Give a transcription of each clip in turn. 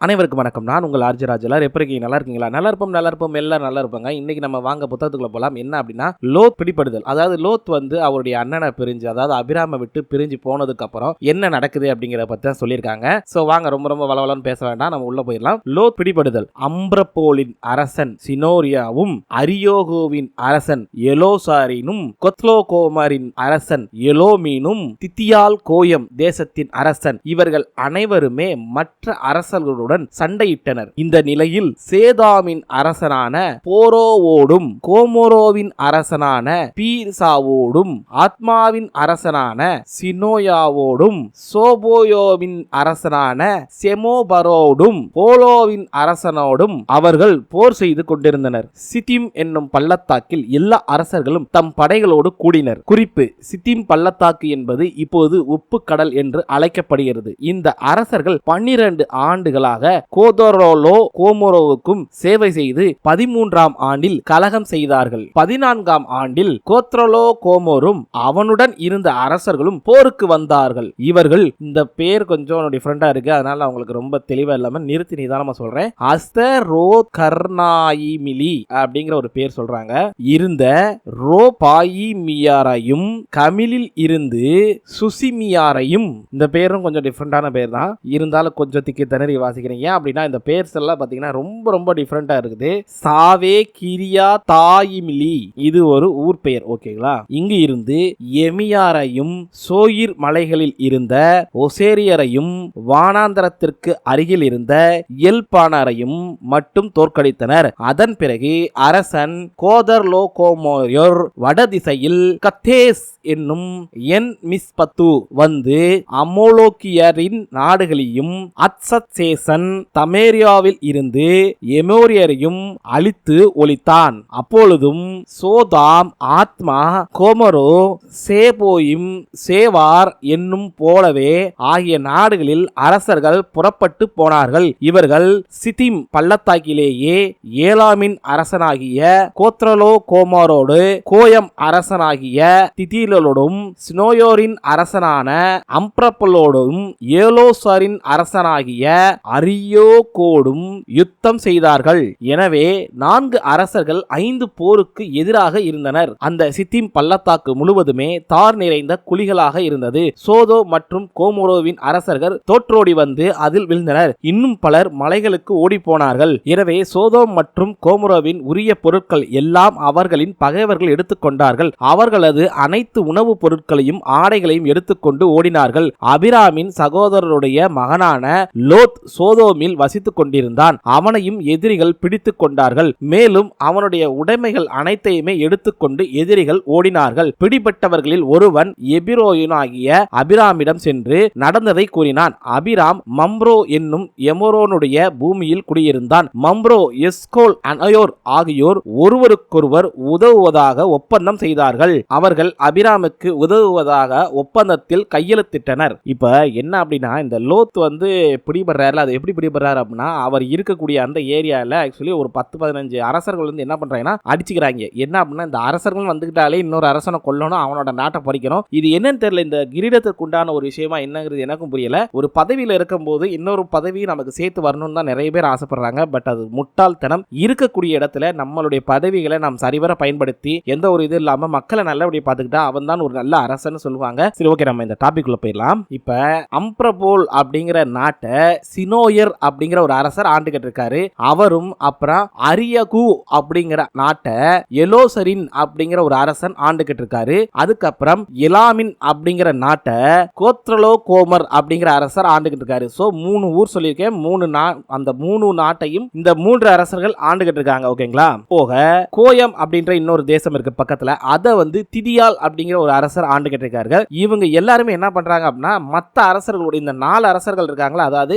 அனைவருக்கும் வணக்கம். நான் உங்கள் ஆர்ஜி ராஜ் எல்லாரும் எப்படி இருக்கீங்க? நல்லா இருக்கீங்களா? நல்லா இருப்போம் நல்லா இருப்போம். எல்லாம் நல்லா இருப்பாங்க. இன்னைக்கு நம்ம வாங்க புத்தகத்துக்குள்ள போகலாம் என்ன அப்படின்னா லோத் பிடிப்படுதல் அதாவது லோத் வந்து அவருடைய அண்ணனை பிரிஞ்சு அதாவது அபிராம விட்டு பிரிஞ்சு போனதுக்கு அப்புறம் என்ன நடக்குது அப்படிங்கிறத பத்தி தான் சொல்லியிருக்காங்க. ஸோ வாங்க. ரொம்ப ரொம்ப வளவலன்னு பேச வேண்டாம். நம்ம உள்ள போயிடலாம். லோத் பிடிப்படுதல் அம்ப்ரபோலின் அரசன் சினோரியாவும் அரியோகோவின் அரசன் எலோசாரினும் கொத்லோகோமரின் அரசன் எலோமீனும் தித்தியால் கோயம் தேசத்தின் அரசன். இவர்கள் அனைவருமே மற்ற அரசர்களுடன் சண்டையிட்டனர். இந்த நிலையில் சேதாமின் அரசனான போரோவோடும் கோமோரோவின் அரசனான பீர்சாவோடும் ஆத்மாவின் அரசனான சினோயாவோடும் சோபோயோவின் அரசனான செமோபரோடும் போலோவின் அரசனோடும் அவர்கள் போர் செய்து கொண்டிருந்தனர். சித்திம் என்னும் பள்ளத்தாக்கில் எல்லா அரசர்களும் தம் படைகளோடு கூடினர். குறிப்பு சித்திம் பள்ளத்தாக்கு என்பது இப்போது உப்பு கடல் என்று அழைக்கப்படுகிறது. இந்த அரசர்கள் பன்னிரண்டு ஆண்டுகளாக கோதரோலோ கோமோரோவுக்கும் சேவை செய்து பதிமூன்றாம் ஆண்டில் கலகம் செய்தார்கள். பதினான்காம் ஆண்டில் கோத்ரலோ கோமோரும் அவனுடன் இருந்த அரசர்களும் போருக்கு வந்தார்கள். இவர்கள் இந்த பேர் கொஞ்சம் டிஃப்ரெண்டா இருக்கு அதனால அவங்களுக்கு ரொம்ப தெளிவா இல்லாம நிறுத்தி நிதானமா சொல்றேன். அஸ்தரோ கர்ணாயிமிலி அப்படிங்கிற ஒரு பேர் சொல்றாங்க. இருந்த ரோ பாயிமியாரையும் கமிலில் இருந்து சுசிமியாரையும் இந்த பேரும் கொஞ்சம் டிஃப்ரெண்டான பேர் தான் இருந்தாலும் கொஞ்சம் திக்கி திணறி வாசிக்க ஏன் அப்படின்னா இந்த பேர்ஸ் எல்லாம் பார்த்தீங்கன்னா ரொம்ப ரொம்ப டிஃப்ரெண்டா இருக்குது. சாவே கிரியா தாயிமிலி இது ஒரு ஊர் பெயர் ஓகேங்களா? இங்கு இருந்து எமியாரையும் சோயிர் மலைகளில் இருந்த ஒசேரியரையும் வானாந்தரத்திற்கு அருகில் இருந்த எல்பானரையும் மட்டும் தோற்கடித்தனர். அதன் பிறகு அரசன் கோதர்லோகோமோயோர் வடதிசையில் கத்தேஸ் என்னும் என் மிஸ்பத்து வந்து அமோலோக்கியரின் நாடுகளையும் அத்சத்சேசன் தமேரியாவில் இருந்து எமோரியரையும் அழித்து ஒழித்தான். அப்பொழுதும் சோதாம் ஆத்மா கோமரோ சேபோயும் சேவார் என்னும் போலவே ஆகிய நாடுகளில் அரசர்கள் புறப்பட்டு போனார்கள். இவர்கள் சித்திம் பள்ளத்தாக்கிலேயே ஏலாமின் அரசனாகிய கோத்ரலோ கோமாரோடு கோயம் அரசனாகிய திதிலோடும் ஸ்னோயோரின் அரசனான அம்ப்ரப்பலோடும் ஏலோசாரின் அரசனாகிய அரியோகோடும் யுத்தம் செய்தார்கள். எனவே நான்கு அரசர்கள் ஐந்து போருக்கு எதிராக இருந்தனர். அந்த சித்திம் பள்ளத்தாக்கு முழுவதுமே தார் நிறைந்த குழிகளாக இருந்தது. சோதோ மற்றும் கோமோரோவின் அரசர்கள் தோற்றோடி வந்து அதில் விழுந்தனர். இன்னும் பலர் மலைகளுக்கு ஓடி போனார்கள் எனவே சோதோ மற்றும் கோமோரோவின் உரிய பொருட்கள் எல்லாம் அவர்களின் பகைவர்கள் எடுத்துக்கொண்டார்கள் அவர்களது அனைத்து உணவுப் பொருட்களையும் ஆடைகளையும் எடுத்துக்கொண்டு ஓடினார்கள். அபிராமின் சகோதரருடைய மகனான லோத் சோதோமில் வசித்துக் கொண்டிருந்தான் அவனையும் எதிரிகள் பிடித்துக் கொண்டார்கள். மேலும் அவனுடைய உடைமைகள் அனைத்தையுமே எடுத்துக்கொண்டு எதிரிகள் ஓடினார்கள். பிடிபட்டவர்களில் ஒருவன் எபிரோயனாகிய அபிராமிடம் சென்று நடந்ததை கூறினான். அபிராம் மம்ரோ என்னும் எமரோனுடைய பூமியில் குடியிருந்தான். மம்ரோ எஸ்கோல் அனயோர் ஆகியோர் ஒருவருக்கொருவர் உதவுவதாக ஒப்பந்தம் செய்தார்கள். அவர்கள் அபிராமுக்கு உதவுவதாக ஒப்பந்தத்தில் கையெழுத்திட்டனர். இப்ப என்ன அப்படின்னா இந்த லோத் வந்து பிடிபடுறாருல அது எப்படி எப்படி பிடிபடுறாரு அப்படின்னா அவர் இருக்கக்கூடிய அந்த ஏரியாவில் ஆக்சுவலி ஒரு பத்து பதினஞ்சு அரசர்கள் வந்து என்ன பண்ணுறாங்கன்னா அடிச்சுக்கிறாங்க. என்ன அப்படின்னா இந்த அரசர்கள் வந்துக்கிட்டாலே இன்னொரு அரசனை கொல்லணும் அவனோட நாட்டை பறிக்கணும். இது என்னன்னு தெரியல இந்த கிரீடத்திற்கு உண்டான ஒரு விஷயமா என்னங்கிறது எனக்கும் புரியல. ஒரு பதவியில் இருக்கும்போது இன்னொரு பதவி நமக்கு சேர்த்து வரணும்னு தான் நிறைய பேர் ஆசைப்படுறாங்க. பட் அது முட்டாள்தனம். இருக்கக்கூடிய இடத்துல நம்மளுடைய பதவிகளை நாம் சரிவர பயன்படுத்தி எந்த ஒரு இது இல்லாம மக்களை நல்லபடியாக பார்த்துக்கிட்டா அவன் தான் ஒரு நல்ல அரசன்னு சொல்லுவாங்க. சரி ஓகே நம்ம இந்த டாபிக் உள்ள போயிடலாம். இப்போ அம்ப்ரபோல் அப்படிங்கிற நாட்டை சினோயர் அப்படிங்கிற ஒரு அரசர் ஆண்டுகிட்டு இருக்காரு அவரும் அப்புறம் அரியகு அப்படிங்கிற நாட்டை எலோசரின் அப்படிங்கிற ஒரு அரசன் ஆண்டுகிட்டு இருக்காரு அதுக்கப்புறம் எலாமின் அப்படிங்கிற நாட்டை கோத்ரலோ கோமர் அப்படிங்கிற அரசர் ஆண்டுகிட்டு இருக்காரு சோ மூணு ஊர் சொல்லியிருக்கேன். மூணு நா அந்த மூணு நாட்டையும் இந்த மூன்று அரசர்கள் ஆண்டுகிட்டு இருக்காங்க ஓகேங்களா போக கோயம் அப்படின்ற இன்னொரு தேசம் இருக்கு பக்கத்துல. அதை வந்து திதியால் அப்படிங்கிற ஒரு அரசர் ஆண்டுகிட்டு இருக்காரு இவங்க எல்லாருமே என்ன பண்றாங்க அப்படின்னா மத்த அரசர்களுடைய இந்த நாலு அரசர்கள் இருக்காங்களா? அதாவது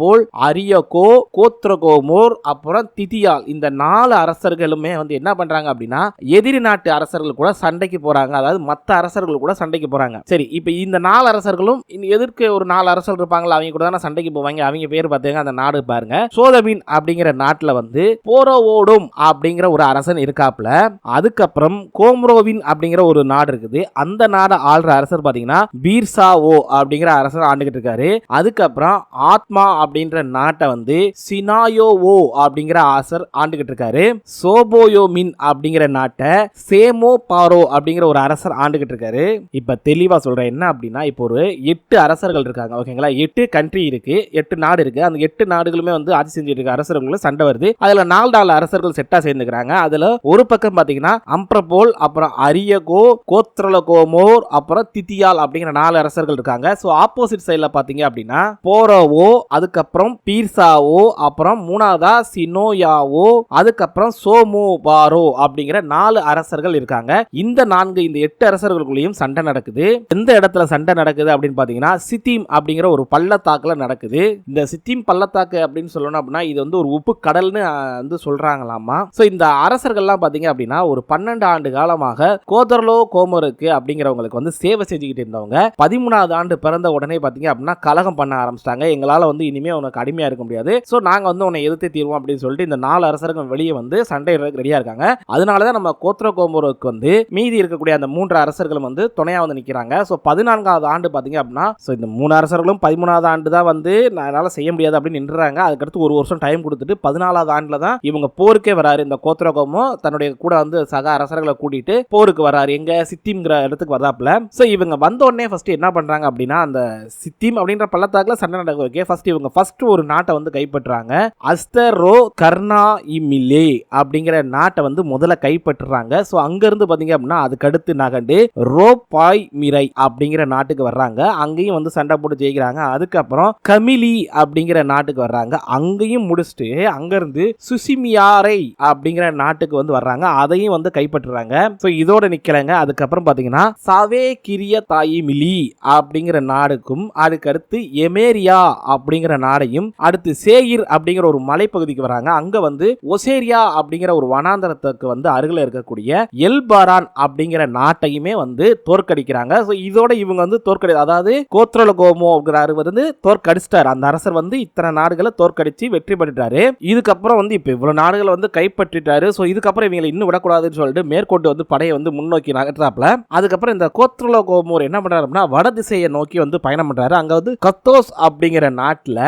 போல் அரியகோ கோத்ரகோமோர் அப்புறம் திதியால். இந்த நாலு அரசர்களுமே வந்து என்ன பண்றாங்க அப்படின்னா எதிரி நாட்டு அரசர்கள் கூட சண்டைக்கு போறாங்க. அதாவது மத்த அரசர்கள் கூட சண்டைக்கு போறாங்க. சரி இப்போ இந்த நாலு அரசர்களும் எதிர்க்க ஒரு நாலு அரசர்கள் இருப்பாங்களா? அவங்க கூட தானே சண்டைக்கு போவாங்க. அவங்க பேர் பார்த்தீங்க அந்த நாடு பாருங்க. சோதபின் அப்படிங்கிற நாட்டுல வந்து போரோவோடும் அப்படிங்கிற ஒரு அரசன் இருக்காப்ல அதுக்கப்புறம் கோம்ரோவின் அப்படிங்கிற ஒரு நாடு இருக்குது. அந்த நாடை ஆள்ற அரசர் பாத்தீங்கன்னா பீர்சா ஓ அப்படிங்கிற அரசர் ஆண்டுகிட்டு இருக்காரு. அதுக்கப்புறம் ஆத்மா அப்படின்ற நாட்டை வந்து சினாயோவோ அப்படிங்கிற ஆசர் ஆண்டுகிட்டு இருக்காரு. சோபோயோ மின் அப்படிங்கிற நாட்டை சேமோ பாரோ அப்படிங்கிற ஒரு அரசர் ஆண்டுகிட்டு இருக்காரு. இப்ப தெளிவா சொல்றேன் என்ன அப்படின்னா இப்போ ஒரு எட்டு அரசர்கள் இருக்காங்க ஓகேங்களா? எட்டு கண்ட்ரி இருக்கு எட்டு நாடு இருக்கு. அந்த எட்டு நாடுகளுமே வந்து ஆட்சி செஞ்சுட்டு இருக்க அரசர்களும் சண்டை வருது. அதுல நாலு நாலு அரசர்கள் செட்டா சேர்ந்துக்கிறாங்க. அதுல ஒரு பக்கம் பாத்தீங்கன்னா அம்ப்ரபோல் அப்புறம் அரியகோ கோத்ரலகோமோர் அப்புறம் தித்தியால் அப்படிங்கிற நாலு அரசர்கள் இருக்காங்க. ஸோ ஆப்போசிட் சைடில் பார்த்தீங்க அப்படின்னா போரோவோ அதுக்கப்புறம் பீர்சாவோ அப்புறம் மூணாவதா சினோயாவோ அதுக்கப்புறம் சோமோ பாரோ அப்படிங்கிற நாலு அரசர்கள் இருக்காங்க. இந்த நான்கு இந்த எட்டு அரசர்களுக்குள்ளேயும் சண்டை நடக்குது. எந்த இடத்துல சண்டை நடக்குது அப்படின்னு பார்த்தீங்கன்னா சித்திம் அப்படிங்கிற ஒரு பள்ளத்தாக்குல நடக்குது. இந்த சித்திம் பள்ளத்தாக்கு அப்படின்னு சொல்லணும் அப்படின்னா இது வந்து ஒரு உப்பு கடல்னு வந்து சொல்றாங்களாமா? ஸோ இந்த அரசர்கள்லாம் பார்த்தீங்க அப்படின்னா ஒரு பன்னெண்டு ஆண்டு காலமாக கோதர்லோ கோமருக்கு அப்படிங்கிறவங்களுக்கு வந்து சேவை செஞ்சுக்கிட்டு இருந்தவங்க. பதிமூணாவது ஆண்டு பிறந்த உடனே பார்த்தீங்க அப்படின்னா கலகம் பண்ண ஆரம்பிச்சிட்டாங்க. எங்களால் வந்து இனிமே உனக்கு அடிமையா இருக்க முடியாது. ஸோ நாங்கள் வந்து உன்னை எதிர்த்து தீர்வோம் அப்படின்னு சொல்லிட்டு இந்த நாலு அரசர்கள் வெளியே வந்து சண்டை ரெடியா இருக்காங்க. அதனால தான் நம்ம கோத்ர கோமருக்கு வந்து மீதி இருக்கக்கூடிய அந்த மூன்று அரசர்களும் வந்து துணையா வந்து நிற்கிறாங்க ஸோ பதினான்காவது ஆண்டு பார்த்தீங்க அப்படின்னா ஸோ இந்த மூணு அரசர்களும் பதிமூணாவது ஆண்டு தான் வந்து நான் என்னால் செய்ய முடியாது அப்படின்னு நின்றுறாங்க அதுக்கடுத்து ஒரு வருஷம் டைம் கொடுத்துட்டு பதினாலாவது ஆண்டில் தான் இவங்க போருக்கே வராரு. இந்த கோத்ரகோமோ தன்னுடைய கூட வந்து சக அரசர்களை கூட்டிட்டு போருக்கு வராரு. எங்க சித்திம்ங்கிற இடத்துக்கு வர்றாப்புல. ஸோ இவங்க வந்த உடனே ஃபர்ஸ்ட் என்ன பண்றாங்க அப்படின்னா அந்த சித்திம் அப்படின்ற பள்ளத்தாக்குல சண்டை நடக்க வைக்க ஃபர்ஸ்ட் இவங்க ஃபர்ஸ்ட் ஒரு நாட்டை வந்து கைப்பற்றுறாங்க. அஸ்தரோ கர்ணா இமிலே அப்படிங்கிற நாட்டை வந்து முதல்ல கைப்பற்றுறாங்க. ஸோ அங்கேருந்து பார்த்தீங்க அப்படின்னா அதுக்கடுத்து நகண்டு ரோபாய் மிரை அப்படிங்கிற நாட்டுக்கு வர்றாங்க. அங்கேயும் வந்து சண்டை போட்டு ஜெயிக்கிறாங்க. அதுக்கப்புறம் கமிலி அப்படிங்கிற நாட்டுக்கு வர்றாங்க. அங்கேயும் முடிச்சுட்டு அங்கேருந்து சுசிமியாரை அப்படிங்கிற நாட்டுக்கு வந்து வர்றாங்க. அதையும் வந்து கைப்பற்றுறாங்க. ஸோ இதோட நிற்கிறாங்க அதுக்கப்புறம் பார்த்தீங்கன்னா சவே கிரிய தாயி மிலி அப்படிங்கிற நாடுக்கும் அதுக்கடுத்து எமேரியா அப்படிங்கிற நாடையும் அடுத்து சேயிர் அப்படிங்கிற ஒரு மலைப்பகுதிக்கு வராங்க. அங்க வந்து ஒசேரியா அப்படிங்கிற ஒரு வனாந்தரத்துக்கு வந்து அருகில் இருக்கக்கூடிய எல்பாரான் அப்படிங்கிற நாட்டையுமே வந்து தோற்கடிக்கிறாங்க. ஸோ இதோட இவங்க வந்து தோற்கடி அதாவது கோத்ரலகோமோ அப்படிங்கிறாரு வந்து தோற்கடிச்சிட்டாரு. அந்த அரசர் வந்து இத்தனை நாடுகளை தோற்கடிச்சு வெற்றி பெற்றுட்டாரு. இதுக்கப்புறம் வந்து இப்போ இவ்வளவு நாடுகளை வந்து கைப்பற்றிட்டாரு. ஸோ இதுக்கப்புறம் இவங்களை இன்னும் விடக்கூடாதுன்னு சொல்லிட்டு மேற்கொண்டு வந்து படையை வந்து முன்னோக்கி நகர்த்தாப்ல அதுக்கப்புறம் இந்த கோத்ரலகோமோர் என்ன பண்றாரு அப்படின்னா வட திசையை நோக்கி வந்து பயணம் பண்றாரு. அங்க வந்து கத்தோஸ் அப்படிங்கிற நாட்டில்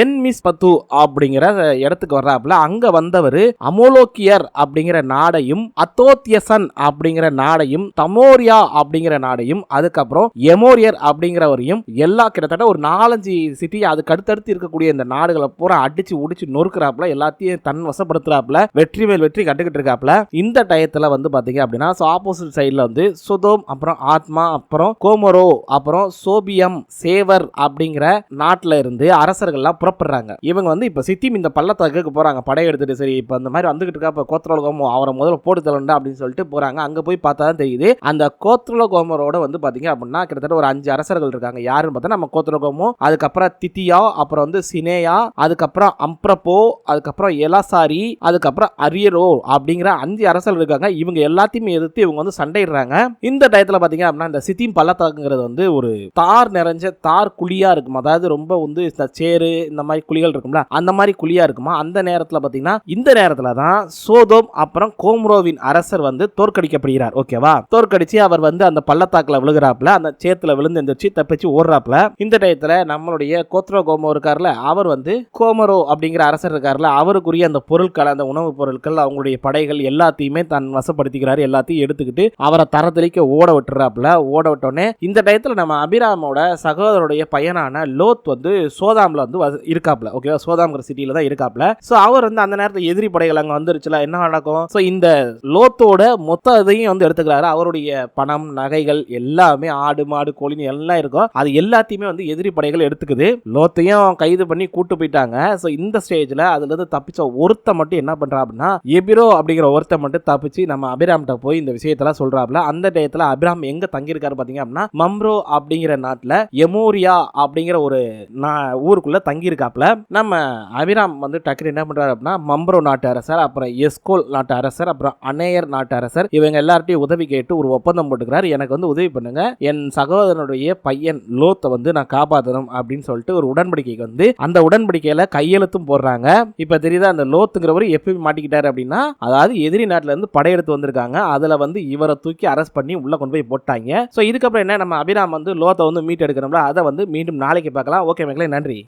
என் மிஸ் பத்து அப்படிங்கிற இடத்துக்கு வர்றாப்புல அங்க வந்தவர் அமோலோக்கியர் அப்படிங்கிற நாடையும் அத்தோத்தியசன் அப்படிங்கிற நாடையும் தமோரியா அப்படிங்கிற நாடையும் அதுக்கப்புறம் எமோரியர் அப்படிங்கிறவரையும் எல்லா கிட்டத்தட்ட ஒரு நாலஞ்சு சிட்டி அதுக்கு அடுத்தடுத்து இருக்கக்கூடிய இந்த நாடுகளை பூரா அடிச்சு உடிச்சு நொறுக்கிறாப்புல எல்லாத்தையும் தன் வசப்படுத்துறாப்புல வெற்றி மேல் வெற்றி கண்டுகிட்டு இருக்காப்புல. இந்த டயத்துல வந்து பாத்தீங்க அப்படின்னா ஆப்போசிட் சைடுல வந்து சுதோம் அப்புறம் ஆத்மா அப்புறம் கோமரோ அப்புறம் சோபியம் சேவர் அப்படிங்கிற நாட்டுல இருந்து அரசர்கள்லாம் புறப்படுறாங்க. இவங்க வந்து இப்போ சித்திம் இந்த பள்ளத்தாக்குக்கு போகிறாங்க படை எடுத்துட்டு சரி இப்போ அந்த மாதிரி வந்துகிட்டு இருக்கா இப்போ கோத்ரோலகோமோ அவரை முதல்ல போட்டு தரண்டா அப்படின்னு சொல்லிட்டு போகிறாங்க அங்கே போய் பார்த்தா தான் தெரியுது அந்த கோத்ரோலகோமரோட வந்து பார்த்தீங்க அப்படின்னா கிட்டத்தட்ட ஒரு அஞ்சு அரசர்கள் இருக்காங்க. யாருன்னு பார்த்தா நம்ம கோத்ரோகோமோ அதுக்கப்புறம் தித்தியா அப்புறம் வந்து சினேயா அதுக்கப்புறம் அம்ப்ரப்போ அதுக்கப்புறம் எலாசாரி அதுக்கப்புறம் அரியரோ அப்படிங்கிற அஞ்சு அரசர்கள் இருக்காங்க. இவங்க எல்லாத்தையுமே எதிர்த்து இவங்க வந்து சண்டையிடுறாங்க. இந்த டயத்தில் பார்த்தீங்க அப்படின்னா இந்த சித்திம் பள்ளத்தாக்குங்கிறது வந்து ஒரு தார் நிறைஞ்ச தார் குழியாக இருக்கும். அதாவது ரொம்ப வந்து இந்த இந்த மாதிரி குழிகள் இருக்கும்ல அந்த மாதிரி குழியா இருக்குமா? அந்த நேரத்தில் பார்த்தீங்கன்னா இந்த நேரத்தில் தான் சோதோம் அப்புறம் கோம்ரோவின் அரசர் வந்து தோற்கடிக்கப்படுகிறார். ஓகேவா தோற்கடிச்சு அவர் வந்து அந்த பள்ளத்தாக்கில் விழுகிறாப்புல அந்த சேத்துல விழுந்து எந்திரிச்சு தப்பிச்சு ஓடுறாப்புல. இந்த டயத்தில் நம்மளுடைய கோத்ரோ கோமோ இருக்கார்ல அவர் வந்து கோமரோ அப்படிங்கிற அரசர் இருக்கார்ல அவருக்குரிய அந்த பொருட்கள் அந்த உணவுப் பொருட்கள் அவங்களுடைய படைகள் எல்லாத்தையுமே தன் வசப்படுத்திக்கிறாரு எல்லாத்தையும் எடுத்துக்கிட்டு அவரை தரத்தளிக்க ஓட விட்டுறாப்புல. ஓட விட்டோடனே இந்த டயத்தில் நம்ம அபிராமோட சகோதரருடைய பையனான லோத் வந்து சோதாம்ல வந்து இருக்காப்ல ஓகேவா சோதாம்ங்கிற சிட்டியில தான் இருக்காப்ல ஸோ அவர் வந்து அந்த நேரத்தில் எதிரி படைகள் அங்கே வந்துருச்சுல என்ன நடக்கும்? ஸோ இந்த லோத்தோட மொத்த இதையும் வந்து எடுத்துக்கிறாரு. அவருடைய பணம் நகைகள் எல்லாமே ஆடு மாடு கோழின்னு எல்லாம் இருக்கும். அது எல்லாத்தையுமே வந்து எதிரி படைகள் எடுத்துக்குது. லோத்தையும் கைது பண்ணி கூட்டு போயிட்டாங்க. ஸோ இந்த ஸ்டேஜில் அதுல இருந்து தப்பிச்ச ஒருத்த மட்டும் என்ன பண்றா அப்படின்னா எபிரோ அப்படிங்கிற ஒருத்த மட்டும் தப்பிச்சு நம்ம அபிராம்கிட்ட போய் இந்த விஷயத்தெல்லாம் சொல்றாப்ல அந்த டயத்தில் அபிராம் எங்க தங்கியிருக்காரு பார்த்தீங்க அப்படின்னா மம்ரோ அப்படிங்கிற நாட்டில் எமோரியா அப்படிங்கிற ஒரு ஊருக்கு ஊருக்குள்ள தங்கியிருக்காப்ல நம்ம அபிராம் வந்து டக்குனு என்ன பண்ணுறாரு அப்படின்னா மம்ப்ரோ நாட்டு அரசர் அப்புறம் எஸ்கோல் நாட்டு அரசர் அப்புறம் அனேயர் நாட்டு அரசர் இவங்க எல்லார்ட்டையும் உதவி கேட்டு ஒரு ஒப்பந்தம் போட்டுக்கிறாரு. எனக்கு வந்து உதவி பண்ணுங்க. என் சகோதரனுடைய பையன் லோத்தை வந்து நான் காப்பாற்றணும் அப்படின்னு சொல்லிட்டு ஒரு உடன்படிக்கைக்கு வந்து அந்த உடன்படிக்கையில் கையெழுத்தும் போடுறாங்க. இப்போ தெரியுதா அந்த லோத்துங்கிறவர் எப்பயும் மாட்டிக்கிட்டார் அப்படின்னா அதாவது எதிரி நாட்டில் இருந்து படையெடுத்து வந்திருக்காங்க. அதில் வந்து இவரை தூக்கி அரெஸ்ட் பண்ணி உள்ளே கொண்டு போய் போட்டாங்க. ஸோ இதுக்கப்புறம் என்ன நம்ம அபிராம் வந்து லோத்தை வந்து மீட் எடுக்கணும்ல அதை வந்து மீண்டும் நாளைக்கு பார்க்கலாம். ஓகே மக்களே நன்றி.